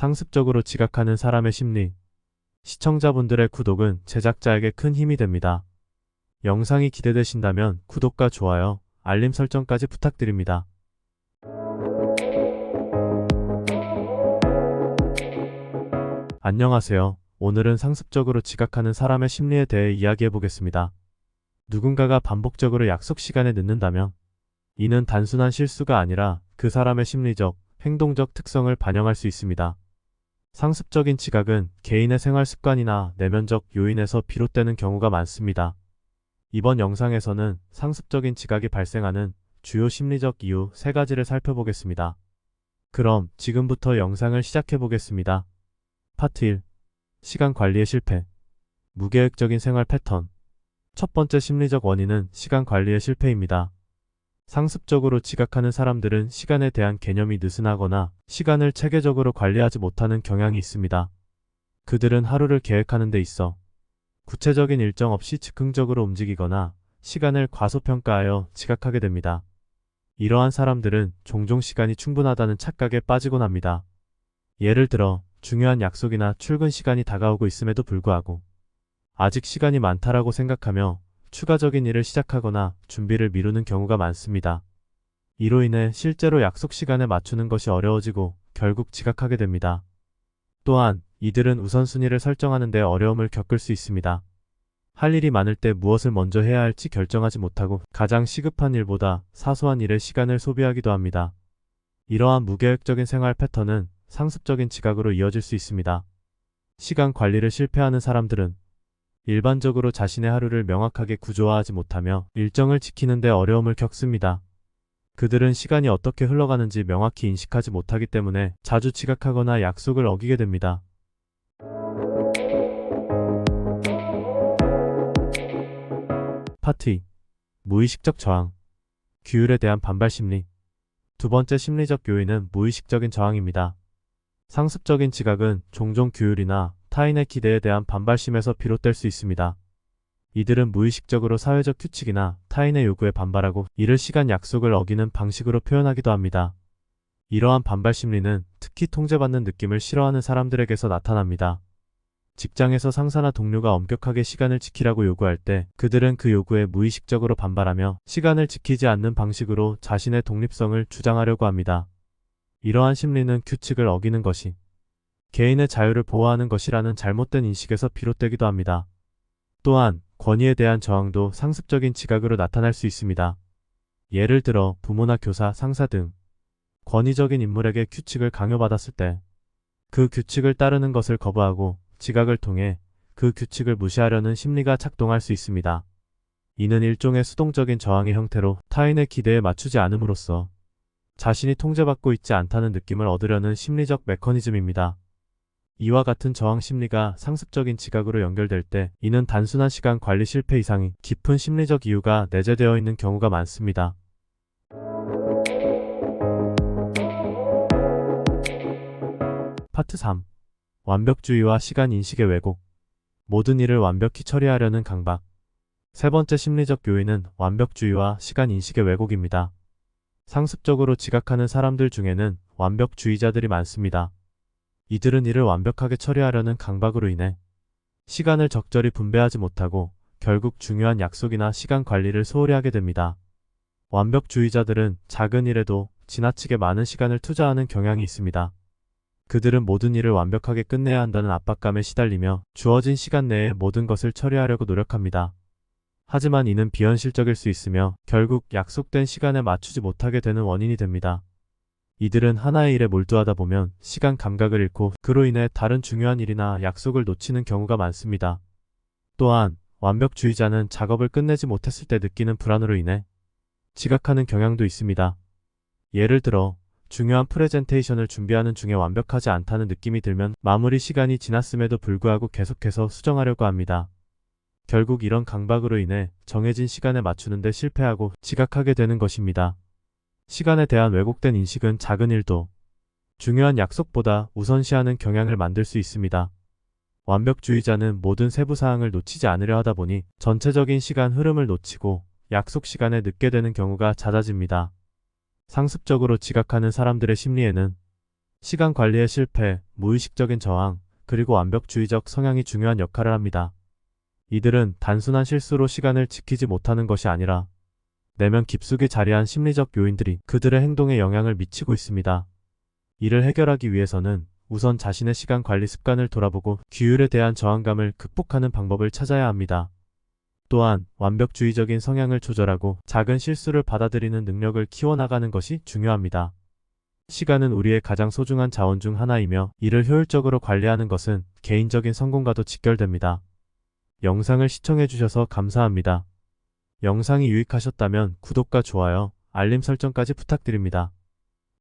상습적으로 지각하는 사람의 심리. 시청자분들의 구독은 제작자에게 큰 힘이 됩니다. 영상이 기대되신다면 구독과 좋아요, 알림 설정까지 부탁드립니다. 안녕하세요. 오늘은 상습적으로 지각하는 사람의 심리에 대해 이야기해 보겠습니다. 누군가가 반복적으로 약속 시간에 늦는다면 이는 단순한 실수가 아니라 그 사람의 심리적, 행동적 특성을 반영할 수 있습니다. 상습적인 지각은 개인의 생활 습관이나 내면적 요인에서 비롯되는 경우가 많습니다. 이번 영상에서는 상습적인 지각이 발생하는 주요 심리적 이유 세 가지를 살펴보겠습니다. 그럼 지금부터 영상을 시작해 보겠습니다. 파트 1. 시간 관리의 실패. 무계획적인 생활 패턴. 첫 번째 심리적 원인은 시간 관리의 실패입니다. 상습적으로 지각하는 사람들은 시간에 대한 개념이 느슨하거나 시간을 체계적으로 관리하지 못하는 경향이 있습니다. 그들은 하루를 계획하는 데 있어 구체적인 일정 없이 즉흥적으로 움직이거나 시간을 과소평가하여 지각하게 됩니다. 이러한 사람들은 종종 시간이 충분하다는 착각에 빠지곤 합니다. 예를 들어 중요한 약속이나 출근 시간이 다가오고 있음에도 불구하고 아직 시간이 많다라고 생각하며 추가적인 일을 시작하거나 준비를 미루는 경우가 많습니다. 이로 인해 실제로 약속 시간에 맞추는 것이 어려워지고 결국 지각하게 됩니다. 또한 이들은 우선순위를 설정하는 데 어려움을 겪을 수 있습니다. 할 일이 많을 때 무엇을 먼저 해야 할지 결정하지 못하고 가장 시급한 일보다 사소한 일에 시간을 소비하기도 합니다. 이러한 무계획적인 생활 패턴은 상습적인 지각으로 이어질 수 있습니다. 시간 관리를 실패하는 사람들은 일반적으로 자신의 하루를 명확하게 구조화하지 못하며 일정을 지키는 데 어려움을 겪습니다. 그들은 시간이 어떻게 흘러가는지 명확히 인식하지 못하기 때문에 자주 지각하거나 약속을 어기게 됩니다. 2. 무의식적 저항. 규율에 대한 반발 심리. 두 번째 심리적 요인은 무의식적인 저항입니다. 상습적인 지각은 종종 규율이나 타인의 기대에 대한 반발심에서 비롯될 수 있습니다. 이들은 무의식적으로 사회적 규칙이나 타인의 요구에 반발하고 이를 시간 약속을 어기는 방식으로 표현하기도 합니다. 이러한 반발 심리는 특히 통제받는 느낌을 싫어하는 사람들에게서 나타납니다. 직장에서 상사나 동료가 엄격하게 시간을 지키라고 요구할 때 그들은 그 요구에 무의식적으로 반발하며 시간을 지키지 않는 방식으로 자신의 독립성을 주장하려고 합니다. 이러한 심리는 규칙을 어기는 것이 개인의 자유를 보호하는 것이라는 잘못된 인식에서 비롯되기도 합니다. 또한 권위에 대한 저항도 상습적인 지각으로 나타날 수 있습니다. 예를 들어 부모나 교사, 상사 등 권위적인 인물에게 규칙을 강요받았을 때 그 규칙을 따르는 것을 거부하고 지각을 통해 그 규칙을 무시하려는 심리가 작동할 수 있습니다. 이는 일종의 수동적인 저항의 형태로 타인의 기대에 맞추지 않음으로써 자신이 통제받고 있지 않다는 느낌을 얻으려는 심리적 메커니즘입니다. 이와 같은 저항 심리가 상습적인 지각으로 연결될 때 이는 단순한 시간 관리 실패 이상이 깊은 심리적 이유가 내재되어 있는 경우가 많습니다. 파트 3. 완벽주의와 시간 인식의 왜곡. 모든 일을 완벽히 처리하려는 강박. 세 번째 심리적 요인은 완벽주의와 시간 인식의 왜곡입니다. 상습적으로 지각하는 사람들 중에는 완벽주의자들이 많습니다. 이들은 일을 완벽하게 처리하려는 강박으로 인해 시간을 적절히 분배하지 못하고 결국 중요한 약속이나 시간 관리를 소홀히 하게 됩니다. 완벽주의자들은 작은 일에도 지나치게 많은 시간을 투자하는 경향이 있습니다. 그들은 모든 일을 완벽하게 끝내야 한다는 압박감에 시달리며 주어진 시간 내에 모든 것을 처리하려고 노력합니다. 하지만 이는 비현실적일 수 있으며 결국 약속된 시간에 맞추지 못하게 되는 원인이 됩니다. 이들은 하나의 일에 몰두하다 보면 시간 감각을 잃고 그로 인해 다른 중요한 일이나 약속을 놓치는 경우가 많습니다. 또한 완벽주의자는 작업을 끝내지 못했을 때 느끼는 불안으로 인해 지각하는 경향도 있습니다. 예를 들어 중요한 프레젠테이션을 준비하는 중에 완벽하지 않다는 느낌이 들면 마무리 시간이 지났음에도 불구하고 계속해서 수정하려고 합니다. 결국 이런 강박으로 인해 정해진 시간에 맞추는데 실패하고 지각하게 되는 것입니다. 시간에 대한 왜곡된 인식은 작은 일도 중요한 약속보다 우선시하는 경향을 만들 수 있습니다. 완벽주의자는 모든 세부 사항을 놓치지 않으려 하다 보니 전체적인 시간 흐름을 놓치고 약속 시간에 늦게 되는 경우가 잦아집니다. 상습적으로 지각하는 사람들의 심리에는 시간 관리의 실패, 무의식적인 저항, 그리고 완벽주의적 성향이 중요한 역할을 합니다. 이들은 단순한 실수로 시간을 지키지 못하는 것이 아니라 내면 깊숙이 자리한 심리적 요인들이 그들의 행동에 영향을 미치고 있습니다. 이를 해결하기 위해서는 우선 자신의 시간 관리 습관을 돌아보고 규율에 대한 저항감을 극복하는 방법을 찾아야 합니다. 또한 완벽주의적인 성향을 조절하고 작은 실수를 받아들이는 능력을 키워나가는 것이 중요합니다. 시간은 우리의 가장 소중한 자원 중 하나이며 이를 효율적으로 관리하는 것은 개인적인 성공과도 직결됩니다. 영상을 시청해주셔서 감사합니다. 영상이 유익하셨다면 구독과 좋아요, 알림 설정까지 부탁드립니다.